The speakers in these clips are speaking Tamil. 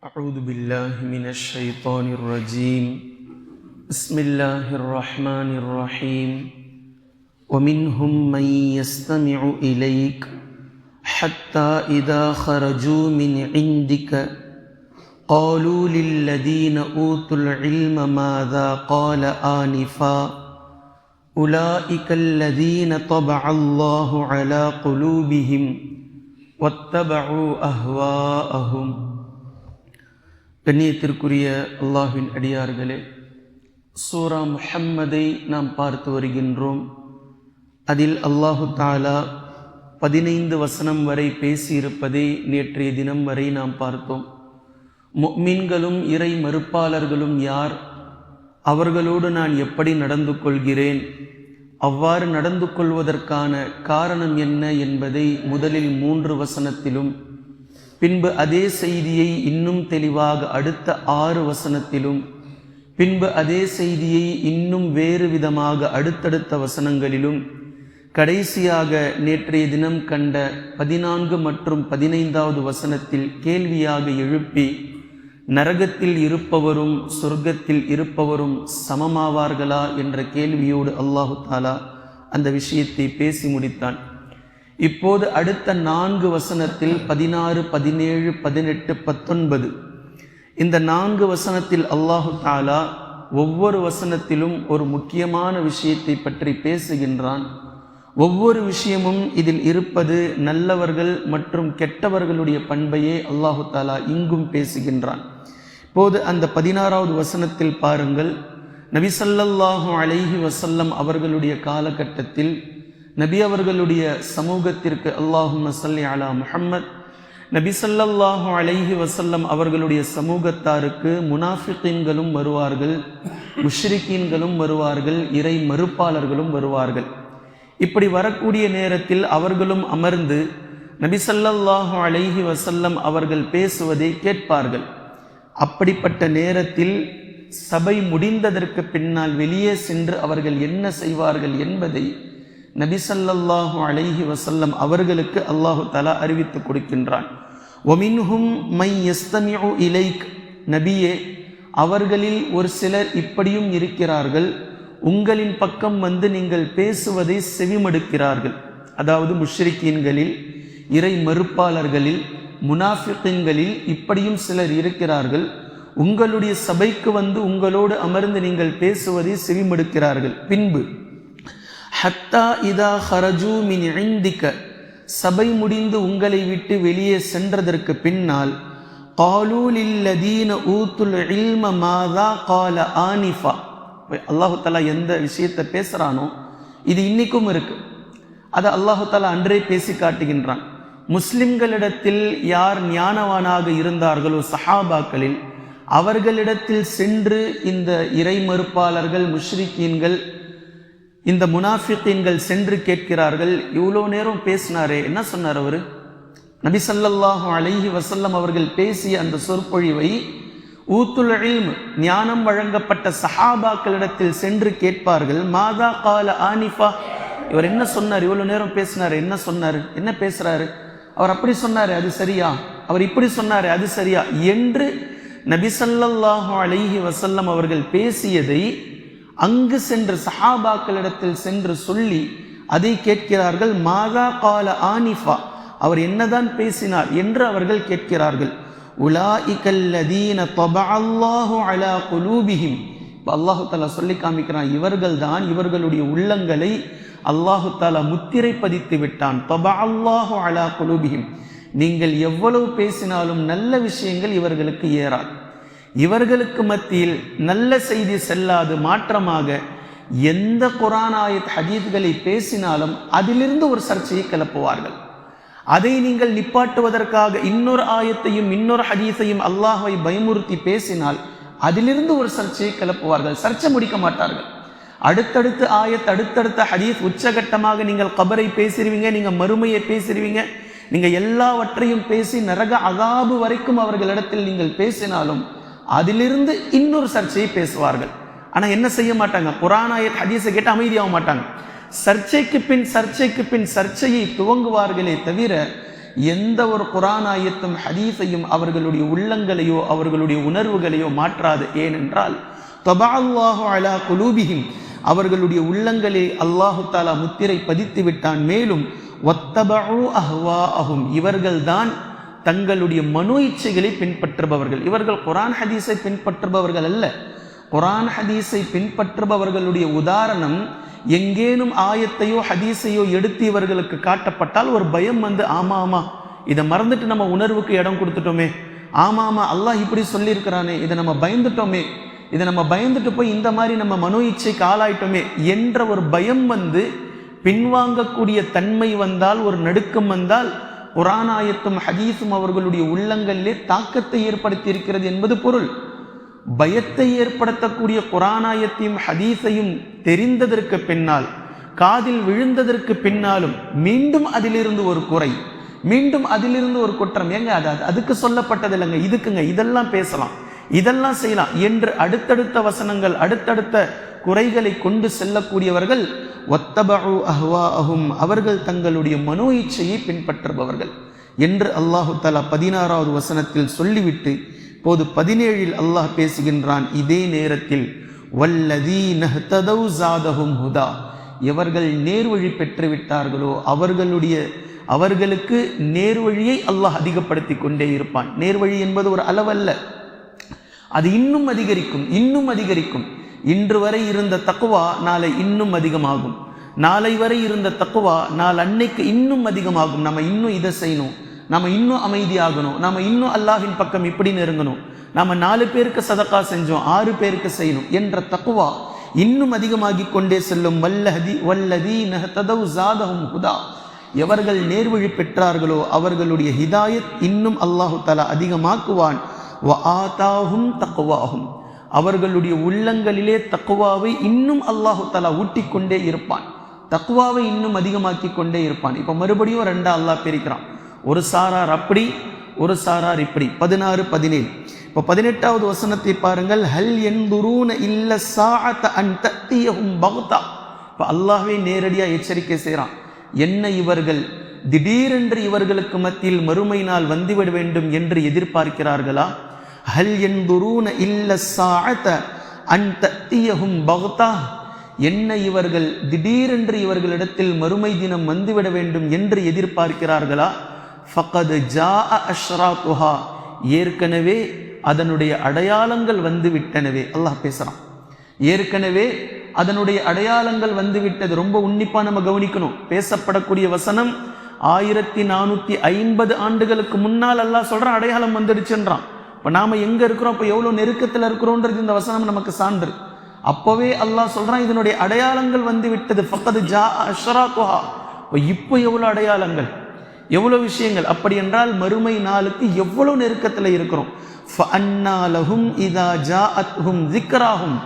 أعوذ بالله من الشيطان الرجيم. بسم الله الرحمن الرحيم. ومنهم من يستمع إليك حتى إذا خرجوا من عندك قالوا للذين أوتوا العلم ماذا قال آنفا؟ أولئك الذين طبع الله على قلوبهم واتبعوا أهواءهم. கண்ணியத்திற்குரிய அல்லாஹின் அடியார்களே சூரா முஹம்மதை நாம் பார்த்து வருகின்றோம். அதில் அல்லாஹு தாலா பதினைந்து வசனம் வரை பேசியிருப்பதை நேற்றைய தினம் வரை நாம் பார்த்தோம். மீன்களும் இறை மறுப்பாளர்களும் யார்? அவர்களோடு நான் எப்படி நடந்து கொள்கிறேன்? அவ்வாறு நடந்து கொள்வதற்கான காரணம் என்ன என்பதை முதலில் மூன்று வசனத்திலும் பின்பு அதே செய்தியை இன்னும் தெளிவாக அடுத்த ஆறு வசனத்திலும் பின்பு அதே செய்தியை இன்னும் வேறு விதமாக அடுத்தடுத்த வசனங்களிலும் கடைசியாக நேற்றைய தினம் கண்ட பதினான்கு மற்றும் பதினைந்தாவது வசனத்தில் கேள்வியாக எழுப்பி நரகத்தில் இருப்பவரும் சொர்க்கத்தில் இருப்பவரும் சமமாவார்களா என்ற கேள்வியோடு அல்லாஹு தாலா அந்த விஷயத்தை பேசி முடித்தான். இப்போது அடுத்த நான்கு வசனத்தில் பதினாறு பதினேழு பதினெட்டு பத்தொன்பது. இந்த நான்கு வசனத்தில் அல்லாஹு தாலா ஒவ்வொரு வசனத்திலும் ஒரு முக்கியமான விஷயத்தை பற்றி பேசுகின்றான். ஒவ்வொரு விஷயமும் இதில் இருப்பது நல்லவர்கள் மற்றும் கெட்டவர்களுடைய பண்பையே அல்லாஹு தாலா இங்கும் பேசுகின்றான். இப்போது அந்த பதினாறாவது வசனத்தில் பாருங்கள். நபிசல்லாஹு அலைஹி வசல்லம் அவர்களுடைய காலகட்டத்தில் நபி அவர்களுடைய சமூகத்திற்கு அல்லாஹும் சல்லி அலா முஹம்மத் நபி சல்லல்லாஹு அலைஹி வசல்லம் அவர்களுடைய சமூகத்தாருக்கு முனாஃபிகீன்களும் வருவார்கள் முஷ்ரிகீன்களும் வருவார்கள் இறை மறுப்பாளர்களும் வருவார்கள். இப்படி வரக்கூடிய நேரத்தில் அவர்களும் அமர்ந்து நபி சல்லல்லாஹு அலைஹி வசல்லம் அவர்கள் பேசுவதை கேட்பார்கள். அப்படிப்பட்ட நேரத்தில் சபை முடிந்ததற்கு பின்னால் வெளியே சென்று அவர்கள் என்ன செய்வார்கள் என்பதை நபிசல்லாஹு அலைஹி வசல்லம் அவர்களுக்கு அல்லாஹு தலா அறிவித்து கொடுக்கின்றான். ஒமின்ஹும் மை எஸ்தமியு இலைக் நபியே அவர்களில் ஒரு சிலர் இப்படியும் இருக்கிறார்கள். உங்களின் பக்கம் வந்து நீங்கள் பேசுவதை செவிமடுக்கிறார்கள். அதாவது முஷ்ரிக்கீன்களில் இறை மறுப்பாளர்களில் முனாஃபிக்கின்களில் இப்படியும் சிலர் இருக்கிறார்கள். உங்களுடைய சபைக்கு வந்து உங்களோடு அமர்ந்து நீங்கள் பேசுவதை செவிமடுக்கிறார்கள். பின்பு ஹத்தா இதா ஹரஜூ மின் இந்திக்க சபை முடிந்து உங்களை விட்டு வெளியே சென்றதற்கு பின்னால் காலூலில்லதீன ஊத்துல் இல்ம மாதா கால ஆனிஃபா. அல்லாஹு எந்த விஷயத்தை பேசுகிறானோ இது இன்றைக்கும் இருக்குது அதை அல்லாஹு அன்றே பேசி காட்டுகின்றான். முஸ்லிம்களிடத்தில் யார் ஞானவானாக இருந்தார்களோ சஹாபாக்களில் அவர்களிடத்தில் சென்று இந்த இறை மறுப்பாளர்கள் முஷ்ரிக்கீன்கள் இந்த முனாஃபிக்கீன்கள் சென்று கேட்கிறார்கள். இவ்வளோ நேரம் பேசினாரே. என்ன சொன்னார் அவர்? நபி சல்லல்லாஹு அலைஹி வசல்லம் அவர்கள் பேசிய அந்த சொற்பொழிவை ஊத்துல் இல்ம் ஞானம் வழங்கப்பட்ட சஹாபாக்களிடத்தில் சென்று கேட்பார்கள். மாதா கால ஆனிஃபா. இவர் என்ன சொன்னார்? இவ்வளோ நேரம் பேசினார். என்ன சொன்னார்? என்ன பேசுகிறாரு அவர் அப்படி சொன்னார் அது சரியா? அவர் இப்படி சொன்னார் அது சரியா? என்று நபிசல்லாஹு அலைஹி வசல்லம் அவர்கள் பேசியதை அங்கு சென்று சஹாபாக்களிடத்தில் சென்று சொல்லி அதை கேட்கிறார்கள் மாதா கால ஆனிஃபா. அவர் என்னதான் பேசினார் என்று அவர்கள் கேட்கிறார்கள். உலாஇகல்லதீன தொபஅல்லாஹு அலா குலூபிஹிம். இப்போ அல்லாஹு தாலா சொல்லி காமிக்கிறான் இவர்கள் தான் இவர்களுடைய உள்ளங்களை அல்லாஹு தாலா முத்திரை பதித்து விட்டான். தொபா அல்லாஹு அலா குலூபிஹிம். நீங்கள் எவ்வளவு பேசினாலும் நல்ல விஷயங்கள் இவர்களுக்கு ஏறாது. இவர்களுக்கு மத்தியில் நல்ல செய்தி செல்லாது மாற்றமாக எந்த குரானாயத் ஹதீத்களை பேசினாலும் அதிலிருந்து ஒரு சர்ச்சையை கிளப்புவார்கள். அதை நீங்கள் நிப்பாட்டுவதற்காக இன்னொரு ஆயத்தையும் இன்னொரு ஹதீஸையும் அல்லாஹை பயமுறுத்தி பேசினால் அதிலிருந்து ஒரு சர்ச்சையை கிளப்புவார்கள். சர்ச்சை முடிக்க மாட்டார்கள். அடுத்தடுத்து ஆயத் அடுத்தடுத்த ஹதீஸ் உச்சகட்டமாக நீங்கள் கபரை பேசிடுவீங்க நீங்கள் மறுமையை பேசிடுவீங்க நீங்கள் எல்லாவற்றையும் பேசி நரக அகாபு வரைக்கும் அவர்களிடத்தில் நீங்கள் பேசினாலும் அதிலிருந்து இன்னொரு சர்ச்சையை பேசுவார்கள். ஆனால் என்ன செய்ய மாட்டாங்க? குரானாயத் ஹதீஸை கேட்டு அமைதியாக மாட்டாங்க. சர்ச்சைக்கு பின் சர்ச்சைக்கு பின் சர்ச்சையை துவங்குவார்களே தவிர எந்த ஒரு குரானாயத்தும் ஹதீஸையும் அவர்களுடைய உள்ளங்களையோ அவர்களுடைய உணர்வுகளையோ மாற்றாது. ஏனென்றால் தபால்லாஹு அலா குலூபிகிம் அவர்களுடைய உள்ளங்களில் அல்லாஹு தாலா முத்திரை பதித்து விட்டான். மேலும் ஒத்தபு அஹ்வா அஹும் இவர்கள்தான் தங்களுடைய மனோ இச்சைகளை பின்பற்றுபவர்கள். இவர்கள் குரான் ஹதீஸை பின்பற்றுபவர்கள் அல்ல. குரான் ஹதீஸை பின்பற்றுபவர்களுடைய உதாரணம் எங்கேனும் ஆயத்தையோ ஹதீஸையோ எடுத்து இவர்களுக்கு காட்டப்பட்டால் ஒரு பயம் வந்து ஆமா ஆமா இதை மறந்துட்டு நம்ம உணர்வுக்கு இடம் கொடுத்துட்டோமே. ஆமா ஆமா அல்லாஹ் இப்படி சொல்லியிருக்கிறானே இதை நம்ம பயந்துட்டோமே. இதை நம்ம பயந்துட்டு போய் இந்த மாதிரி நம்ம மனோ இச்சைக்கு ஆளாயிட்டோமே என்ற ஒரு பயம் வந்து பின்வாங்கக்கூடிய தன்மை வந்தால் ஒரு நடுக்கம் வந்தால் குரானாயத்தும் ஹதீஸும் அவர்களுடைய உள்ளங்களிலே தாக்கத்தை ஏற்படுத்தி இருக்கிறது என்பது பொருள். பயத்தை ஏற்படுத்தக்கூடிய குரானாயத்தையும் ஹதீஸையும் தெரிந்ததற்கு பின்னால் காதில் விழுந்ததற்கு பின்னாலும் மீண்டும் அதிலிருந்து ஒரு குறை மீண்டும் அதிலிருந்து ஒரு குற்றம். ஏங்க அது அதுக்கு சொல்லப்பட்டது இல்லைங்க. இதுக்குங்க இதெல்லாம் பேசலாம் இதெல்லாம் செய்யலாம் என்று அடுத்தடுத்த வசனங்கள் அடுத்தடுத்த குறைகளை கொண்டு செல்லக்கூடியவர்கள் ஒத்தபு அஹ்வா அஹும் அவர்கள் தங்களுடைய மனோ இச்சையை பின்பற்றுபவர்கள் என்று அல்லாஹு தலா பதினாறாவது வசனத்தில் சொல்லிவிட்டு போது பதினேழில் அல்லாஹ் பேசுகின்றான் இதே நேரத்தில் வல்லதீனஹும் ஹுதா எவர்கள் நேர்வழி பெற்றுவிட்டார்களோ அவர்களுடைய அவர்களுக்கு நேர்வழியை அல்லாஹ் அதிகப்படுத்தி கொண்டே இருப்பான். நேர்வழி என்பது ஒரு அளவல்ல. அது இன்னும் அதிகரிக்கும் இன்னும் அதிகரிக்கும். இன்று வரை இருந்த தக்குவா நாளை இன்னும் அதிகமாகும். நாளை வரை இருந்த தக்குவா நாள் அன்னைக்கு இன்னும் அதிகமாகும். நம்ம இன்னும் இதை செய்யணும். நம்ம இன்னும் அமைதியாகணும். நம்ம இன்னும் அல்லாஹின் பக்கம் இப்படி நெருங்கணும். நம்ம நாலு பேருக்கு சதக்கா செஞ்சோம் ஆறு பேருக்கு செய்யணும் என்ற தக்குவா இன்னும் அதிகமாகி கொண்டே செல்லும். வல்லஹதி வல்லதி நஹதவு ஜாதஹும் ஹுதா. எவர்கள் நேர்வழி பெற்றார்களோ அவர்களுடைய ஹிதாயத் இன்னும் அல்லாஹு தலா அதிகமாக்குவான். வ தக்குவாகும் அவர்களுடைய உள்ளங்களிலே தக்குவாவை இன்னும் அல்லாஹு தலா ஊட்டிக்கொண்டே இருப்பான். தக்குவாவை இன்னும் அதிகமாக்கி கொண்டே இருப்பான். இப்போ மறுபடியும் ரெண்டா அல்லாஹ் பிரிக்கிறான். ஒரு சாரார் அப்படி ஒரு சாரார் இப்படி பதினாறு பதினேழு. இப்போ பதினெட்டாவது வசனத்தை பாருங்கள். ஹல் எந்துரூன இல்ல சாத்த அன் தத்தியகும் பக்தா. இப்போ அல்லாஹ்வே நேரடியாக எச்சரிக்கை செய்கிறான் என்ன இவர்கள் திடீரென்று இவர்களுக்கு மத்தியில் மறுமை நாள் வந்துவிட வேண்டும் என்று எதிர்பார்க்கிறார்களா? ஹல் என்புரூன இல்ல சாழத்த அன் தத்தியஹும் பக்தா என்ன இவர்கள் திடீரென்று இவர்களிடத்தில் மறுமை தினம் வந்துவிட வேண்டும் என்று எதிர்பார்க்கிறார்களா? ஃபகது ஜா அஷ்ரா துஹா ஏற்கனவே அதனுடைய அடையாளங்கள் வந்துவிட்டனவே அல்லாஹ் பேசுகிறான் ஏற்கனவே அதனுடைய அடையாளங்கள் வந்து விட்டது ரொம்ப உன்னிப்பாக நம்ம கவனிக்கணும். பேசப்படக்கூடிய வசனம் ஆயிரத்தி நானூற்றி ஐம்பது ஆண்டுகளுக்கு முன்னால் அல்லாஹ் சொல்கிறான் அடையாளம் வந்துடுச்சுன்றான். இப்போ நாம் எங்கே இருக்கிறோம்? இப்போ எவ்வளோ நெருக்கத்தில் இருக்கிறோன்றது இந்த வசனம் நமக்கு சான்று. அப்போவே அல்லாஹ் சொல்கிறான் இதனுடைய அடையாளங்கள் வந்து விட்டது. ஃபக்கது ஜா அஷரா குஹா இப்போ இப்போ எவ்வளோ அடையாளங்கள்? எவ்வளோ விஷயங்கள்? அப்படி என்றால் மறுமை நாளுக்கு எவ்வளோ நெருக்கத்தில் இருக்கிறோம்? அன்னாலகும் இதா ஜா அத்ஹும் திக்ராகும்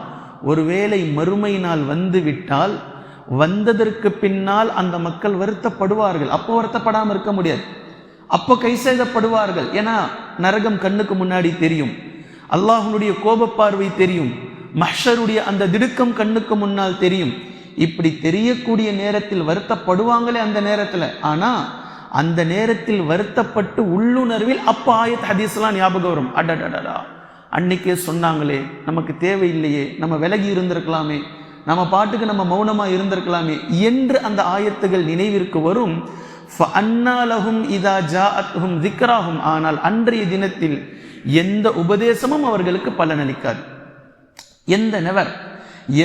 ஒருவேளை மறுமை நாள் வந்து விட்டால் வந்ததற்கு பின்னால் அந்த மக்கள் வருத்தப்படுவார்கள். அப்போ வருத்தப்படாமல் இருக்க முடியாது. அப்போ கை செய்தப்படுவார்கள் ஏன்னா நரகம் கண்ணுக்கு முன்னாடி தெரியும். அல்லாஹனுடைய கோபப்பார்வை தெரியும். மஹ்ஷருடைய அந்த திடுக்கம் கண்ணுக்கு முன்னால் தெரியும். இப்படி தெரியக்கூடிய நேரத்தில் வருத்தப்படுவாங்களே அந்த நேரத்தில். ஆனால் அந்த நேரத்தில் வருத்தப்பட்டு உள்ளுணர்வில் அப்போ ஆயத் ஹதீஸ்லாம் ஞாபகம் வரும். அடடடடா. அன்னைக்கே சொன்னாங்களே நமக்கு தேவையில்லையே நம்ம விலகி இருந்திருக்கலாமே நம்ம பாட்டுக்கு நம்ம மௌனமாக இருந்திருக்கலாமே என்று அந்த ஆயத்துகள் நினைவிற்கு வரும். அன்னாலகும் இதா ஜா அத்ஹும் திக்ராகும் ஆனால் அன்றைய தினத்தில் எந்த உபதேசமும் அவர்களுக்கு பலனளிக்காது. எந்த நெவர்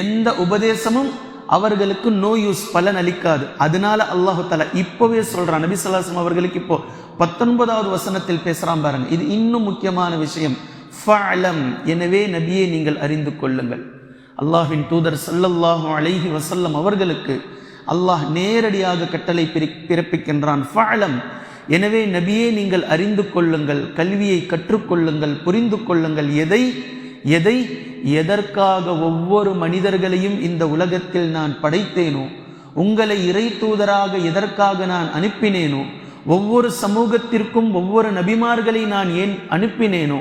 எந்த உபதேசமும் அவர்களுக்கு நோ யூஸ் பலன் அளிக்காது அதனால அல்லாஹு தாலா இப்போவே சொல்றான். நபி சொல்லாசம் அவர்களுக்கு இப்போ பத்தொன்பதாவது வசனத்தில் பேசுறான் பாருங்க. இது இன்னும் முக்கியமான விஷயம். ஃபலம் எனவே நபியை நீங்கள் அறிந்து கொள்ளுங்கள். அல்லாஹின் தூதர் சல்லல்லாஹு அலைஹி வசல்லம் அவர்களுக்கு அல்லாஹ் நேரடியாக கட்டளை பிறப்பிக்கின்றான். ஃபாலம் எனவே நபியே நீங்கள் அறிந்து கொள்ளுங்கள் கல்வியை கற்றுக்கொள்ளுங்கள் புரிந்து கொள்ளுங்கள். எதை? எதை? எதற்காக ஒவ்வொரு மனிதர்களையும் இந்த உலகத்தில் நான் படைத்தேனோ உங்களை இறை தூதராக எதற்காக நான் அனுப்பினேனோ ஒவ்வொரு சமூகத்திற்கும் ஒவ்வொரு நபிமார்களை நான் ஏன் அனுப்பினேனோ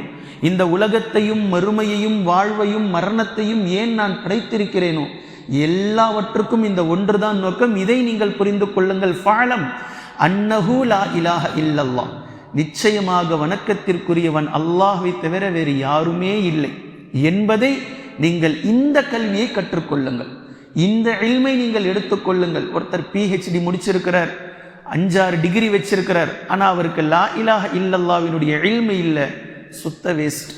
இந்த உலகத்தையும் மறுமையையும் வாழ்வையும் மரணத்தையும் ஏன் நான் படைத்திருக்கிறேனோ எல்லாவற்றுக்கும் இந்த ஒன்றுதான் நோக்கம். இதை நீங்கள் புரிந்து கொள்ளுங்கள். ஃபாலம் அன்னஹு லா இலாஹ இல்லல்லாஹ். நிச்சயமாக வணக்கத்திற்குரியவன் அல்லாஹை தவிர வேறு யாருமே இல்லை என்பதை நீங்கள் இந்த கல்வியை கற்றுக்கொள்ளுங்கள். இந்த இல்மை நீங்கள் எடுத்துக்கொள்ளுங்கள். ஒருத்தர் பிஹெச்டி முடிச்சிருக்கிறார் அஞ்சாறு டிகிரி வச்சிருக்கிறார் ஆனால் அவருக்கு லா இலாஹ இல்லல்லாவினுடைய இல்மை இல்லை. சுத்த வேஸ்ட்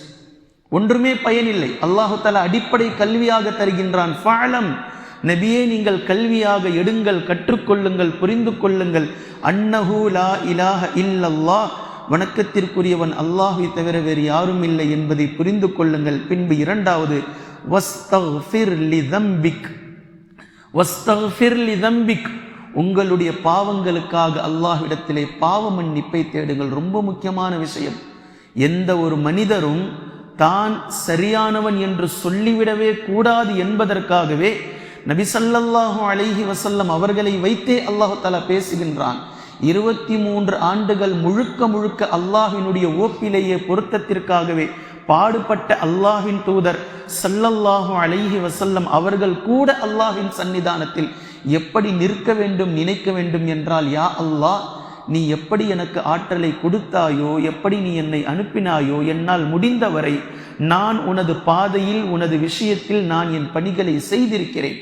ஒன்றுமே பயனில்லை. அல்லாஹு தஆலா அடிப்படை கல்வியாக தருகின்றான். ஃபாலம் நபியே நீங்கள் கல்வியாக எடுங்கள் கற்றுக்கொள்ளுங்கள் புரிந்து கொள்ளுங்கள். அன்னஹூ லா இலாஹ இல்லல்லா வணக்கத்திற்குரியவன் அல்லாஹை தவிர வேறு யாரும் இல்லை என்பதை புரிந்து கொள்ளுங்கள். பின்பு இரண்டாவது லிதம்பிக் லிதம்பிக் உங்களுடைய பாவங்களுக்காக அல்லாஹ்விடத்திலே பாவ மன்னிப்பை தேடுங்கள். ரொம்ப முக்கியமான விஷயம். எந்த ஒரு மனிதரும் தான் சரியானவன் என்று சொல்லிவிடவே கூடாது என்பதற்காகவே நபிசல்லாஹு அலைஹி வசல்லம் அவர்களை வைத்தே அல்லாஹு தலா பேசுகின்றான். இருபத்தி மூன்று ஆண்டுகள் முழுக்க முழுக்க அல்லாஹினுடைய ஓப்பிலேயே பொருத்தத்திற்காகவே பாடுபட்ட அல்லாஹின் தூதர் சல்லல்லாஹு அலைஹி வசல்லம் அவர்கள் கூட அல்லாஹின் சன்னிதானத்தில் எப்படி நிற்க வேண்டும் நினைக்க வேண்டும் என்றால் யா அல்லாஹ் நீ எப்படி எனக்கு ஆற்றலை கொடுத்தாயோ எப்படி நீ என்னை அனுப்பினாயோ என்னால் முடிந்தவரை நான் உனது பாதையில் உனது விஷயத்தில் நான் என் பணிகளை செய்திருக்கிறேன்.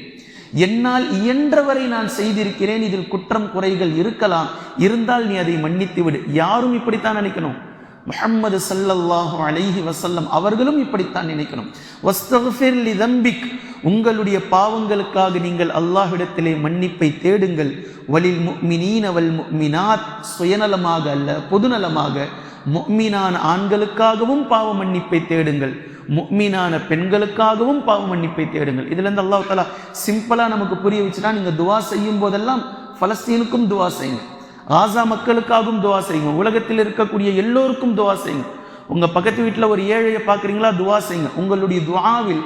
என்னால் இயன்றவரை நான் செய்திருக்கிறேன். இதில் குற்றம் குறைகள் இருக்கலாம். இருந்தால் நீ அதை மன்னித்து விடு யாரும் இப்படித்தான் நினைக்கணும். முஹம்மது சல்லல்லாஹு அலைஹி வசல்லம் அவர்களும் இப்படித்தான் நினைக்கணும். வஸ்தஃபிர் லிதம்பிக் உங்களுடைய பாவங்களுக்காக நீங்கள் அல்லாஹ்விடத்திலே மன்னிப்பை தேடுங்கள். வலில் முஃமினீன வல் முஃமினாத் சுயநலமாக அல்ல பொதுநலமாக. முஃமினான ஆண்களுக்காகவும் பாவ மன்னிப்பை தேடுங்கள். முக்மீனான பெண்களுக்காகவும் பாவ மன்னிப்பை தேடுங்கள். இதுலேருந்து அல்லாஹ் தஆலா நமக்கு புரிய வச்சுட்டா நீங்கள் துவா செய்யும் போதெல்லாம் பலஸ்தீனுக்கும் துவா செய்யுங்க. காசா மக்களுக்காகவும் துவா செய்யுங்க. உலகத்தில் இருக்கக்கூடிய எல்லோருக்கும் துவா செய்யுங்க. உங்கள் பக்கத்து வீட்டில் ஒரு ஏழையை பார்க்குறீங்களா? துவா செய்யுங்க. உங்களுடைய துவாவில்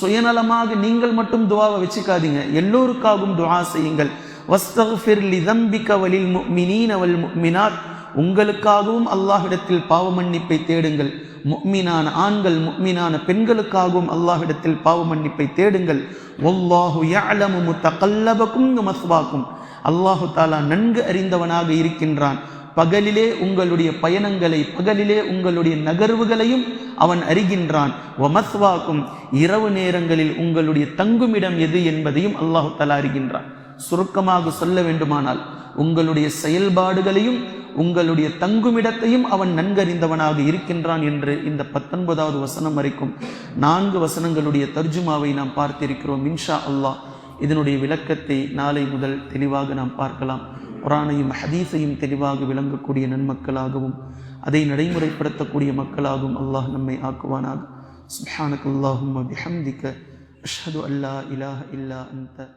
சுயநலமாக நீங்கள் மட்டும் துவாவை வச்சுக்காதீங்க. எல்லோருக்காகவும் துவா செய்யுங்கள். வஸ்தஃபிர் லிதம்பிக வலில் முஃமினீன வல் முஃமினாத் உங்களுக்காகவும் அல்லாஹிடத்தில் பாவ மன்னிப்பை தேடுங்கள். முஃமினான ஆண்கள் முஃமினான பெண்களுக்காகவும் அல்லாஹிடத்தில் பாவ மன்னிப்பை தேடுங்கள். ஒல்லாஹு யஅலமு முத்தகல்லபக்கும் மஸ்வாக்கும் அல்லாஹு தாலா நன்கு அறிந்தவனாக இருக்கின்றான். பகலிலே உங்களுடைய பயணங்களை பகலிலே உங்களுடைய நகர்வுகளையும் அவன் அறிகின்றான். வமஸ்வாக்கும் இரவு நேரங்களில் உங்களுடைய தங்குமிடம் எது என்பதையும் அல்லாஹு தாலா அறிகின்றான். சுருக்கமாக சொல்ல வேண்டுமானால் உங்களுடைய செயல்பாடுகளையும் உங்களுடைய தங்குமிடத்தையும் அவன் நன்கறிந்தவனாக இருக்கின்றான் என்று இந்த பத்தொன்பதாவது வசனம் வரைக்கும் நான்கு வசனங்களுடைய தர்ஜுமாவை நாம் பார்த்திருக்கிறோம் இன்ஷா அல்லாஹ். இதனுடைய விளக்கத்தை நாளை முதல் தெளிவாக நாம் பார்க்கலாம். குரானையும் ஹதீஸையும் தெளிவாக விளங்கக்கூடிய நன்மக்களாகவும் அதை நடைமுறைப்படுத்தக்கூடிய மக்களாகவும் அல்லாஹ் நம்மை ஆக்குவானாக. சுப்ஹானக் அல்லாஹும் அபிஹம்திக்க அஷ்ஹது அல்லா இலாஹ இல்லா அந்த